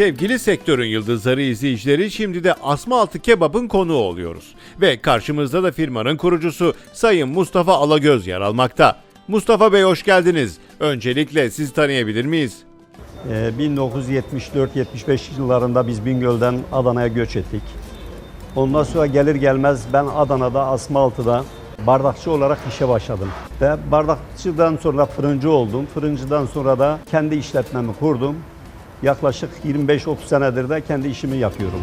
Sevgili sektörün yıldızları izleyicileri şimdi de Asmaltı Kebap'ın konuğu oluyoruz. Ve karşımızda da firmanın kurucusu Sayın Mustafa Alagöz yer almakta. Mustafa Bey hoş geldiniz. Öncelikle sizi tanıyabilir miyiz? Ee, 1974-75 yıllarında biz Bingöl'den Adana'ya göç ettik. Ondan sonra gelir gelmez ben Adana'da Asmaltı'da bardakçı olarak işe başladım. Ve bardakçıdan sonra fırıncı oldum. Fırıncıdan sonra da kendi işletmemi kurdum. Yaklaşık 25-30 senedir de kendi işimi yapıyorum.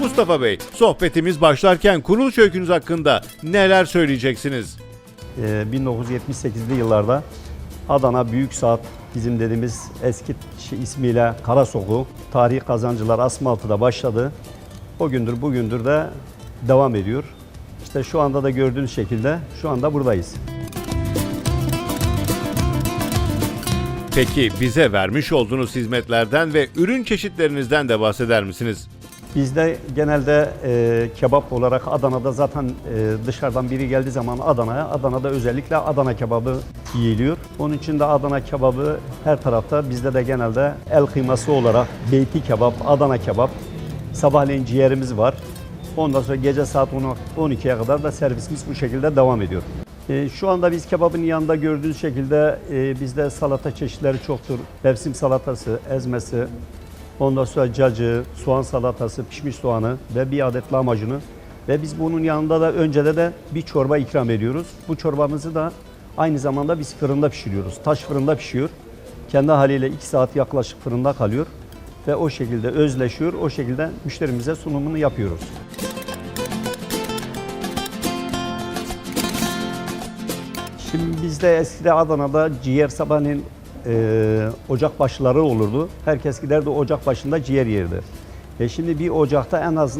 Mustafa Bey, sohbetimiz başlarken kuruluş öykünüz hakkında neler söyleyeceksiniz? Ee, 1978'li yıllarda Adana Büyük Saat bizim dediğimiz eski ismiyle Karasoku tarihi kazancılar Asmaltı'da başladı. O gündür bugündür de devam ediyor. İşte şu anda da gördüğünüz şekilde şu anda buradayız. Peki bize vermiş olduğunuz hizmetlerden ve ürün çeşitlerinizden de bahseder misiniz? Bizde genelde e, kebap olarak Adana'da zaten e, dışarıdan biri geldiği zaman Adana'ya, Adana'da özellikle Adana kebabı yiyiliyor. Onun için de Adana kebabı her tarafta bizde de genelde el kıyması olarak beyti kebap, Adana kebap, sabahleyin ciğerimiz var. Ondan sonra gece saat 10 12'ye kadar da servisimiz bu şekilde devam ediyor. E, şu anda biz kebabın yanında gördüğünüz şekilde e, bizde salata çeşitleri çoktur. Mevsim salatası, ezmesi, Ondan sonra cacığı, soğan salatası, pişmiş soğanı ve bir adet lahmacunu. Ve biz bunun yanında da öncede de bir çorba ikram ediyoruz. Bu çorbamızı da aynı zamanda biz fırında pişiriyoruz. Taş fırında pişiyor. Kendi haliyle 2 saat yaklaşık fırında kalıyor. Ve o şekilde özleşiyor. O şekilde müşterimize sunumunu yapıyoruz. Şimdi bizde eskide Adana'da ciğer sabahleyin e, ocak başları olurdu. Herkes giderdi ocak başında ciğer yerdi. E şimdi bir ocakta en az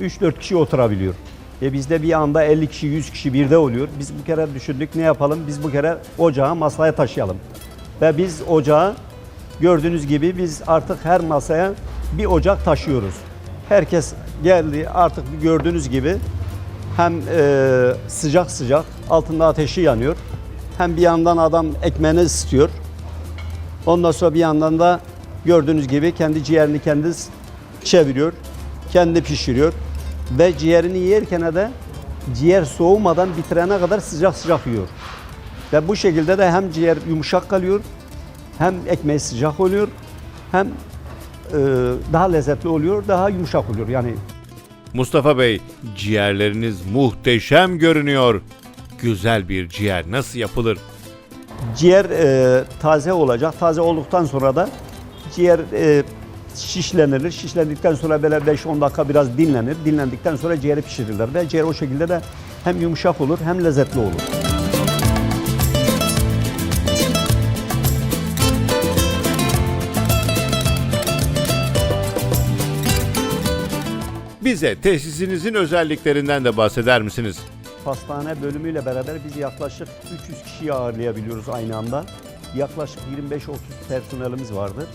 3-4 kişi oturabiliyor. E bizde bir anda 50 kişi, 100 kişi birde oluyor. Biz bu kere düşündük ne yapalım? Biz bu kere ocağı masaya taşıyalım. Ve biz ocağı gördüğünüz gibi biz artık her masaya bir ocak taşıyoruz. Herkes geldi artık gördüğünüz gibi hem e, sıcak sıcak altında ateşi yanıyor. Hem bir yandan adam ekmeğini ısıtıyor. Ondan sonra bir yandan da gördüğünüz gibi kendi ciğerini kendi çeviriyor. Kendi pişiriyor. Ve ciğerini yerken de ciğer soğumadan bitirene kadar sıcak sıcak yiyor. Ve bu şekilde de hem ciğer yumuşak kalıyor, hem ekmeği sıcak oluyor, hem e, daha lezzetli oluyor, daha yumuşak oluyor. Yani Mustafa Bey, ciğerleriniz muhteşem görünüyor. Güzel bir ciğer nasıl yapılır? Ciğer e, taze olacak. Taze olduktan sonra da ciğer e, şişlenilir. Şişlendikten sonra böyle 5-10 dakika biraz dinlenir. Dinlendikten sonra ciğeri pişirirler ve ciğer o şekilde de hem yumuşak olur hem lezzetli olur. Bize tesisinizin özelliklerinden de bahseder misiniz? Pastane bölümüyle beraber biz yaklaşık 300 kişiyi ağırlayabiliyoruz aynı anda. Yaklaşık 25-30 personelimiz vardır.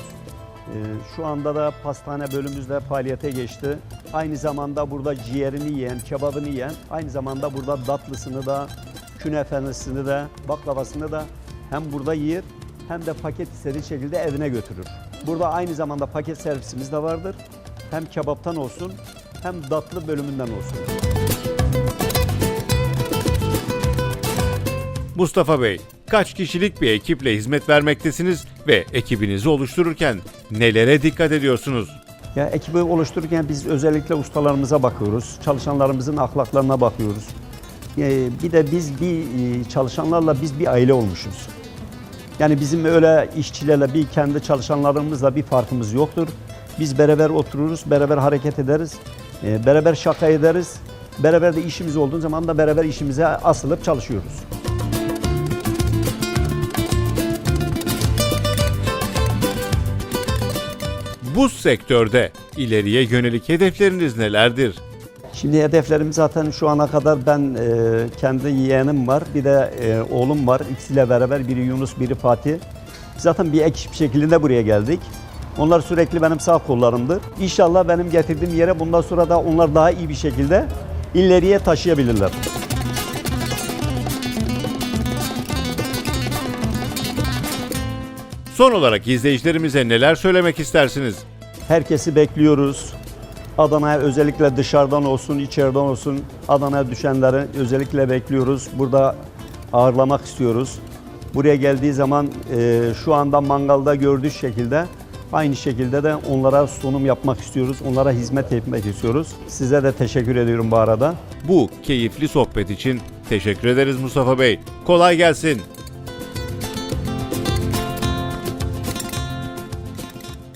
Ee, Şu anda da pastane bölümümüzde faaliyete geçti. Aynı zamanda burada ciğerini yiyen, kebabını yiyen, aynı zamanda burada tatlısını da, künefesini de, baklavasını da hem burada yer hem de paket istediği şekilde evine götürür. Burada aynı zamanda paket servisimiz de vardır. Hem kebaptan olsun hem tatlı bölümünden olsun. Mustafa Bey, kaç kişilik bir ekiple hizmet vermektesiniz ve ekibinizi oluştururken nelere dikkat ediyorsunuz? Ya ekibi oluştururken biz özellikle ustalarımıza bakıyoruz. Çalışanlarımızın ahlaklarına bakıyoruz. Ee, bir de biz bir e, çalışanlarla biz bir aile olmuşuz. Yani bizim öyle işçilerle bir kendi çalışanlarımızla bir farkımız yoktur. Biz beraber otururuz, beraber hareket ederiz, e, beraber şaka ederiz. Beraber de işimiz olduğu zaman da beraber işimize asılıp çalışıyoruz. Bu sektörde ileriye yönelik hedefleriniz nelerdir? Şimdi hedeflerim zaten şu ana kadar ben e, kendi yeğenim var, bir de e, oğlum var. İkisiyle beraber biri Yunus, biri Fatih. Zaten bir ekip şeklinde buraya geldik. Onlar sürekli benim sağ kollarımdır. İnşallah benim getirdiğim yere bundan sonra da onlar daha iyi bir şekilde ileriye taşıyabilirler. Son olarak izleyicilerimize neler söylemek istersiniz? Herkesi bekliyoruz. Adana'ya özellikle dışarıdan olsun, içeriden olsun Adana'ya düşenleri özellikle bekliyoruz. Burada ağırlamak istiyoruz. Buraya geldiği zaman e, şu anda mangalda gördüğü şekilde aynı şekilde de onlara sunum yapmak istiyoruz. Onlara hizmet etmek istiyoruz. Size de teşekkür ediyorum bu arada. Bu keyifli sohbet için teşekkür ederiz Mustafa Bey. Kolay gelsin.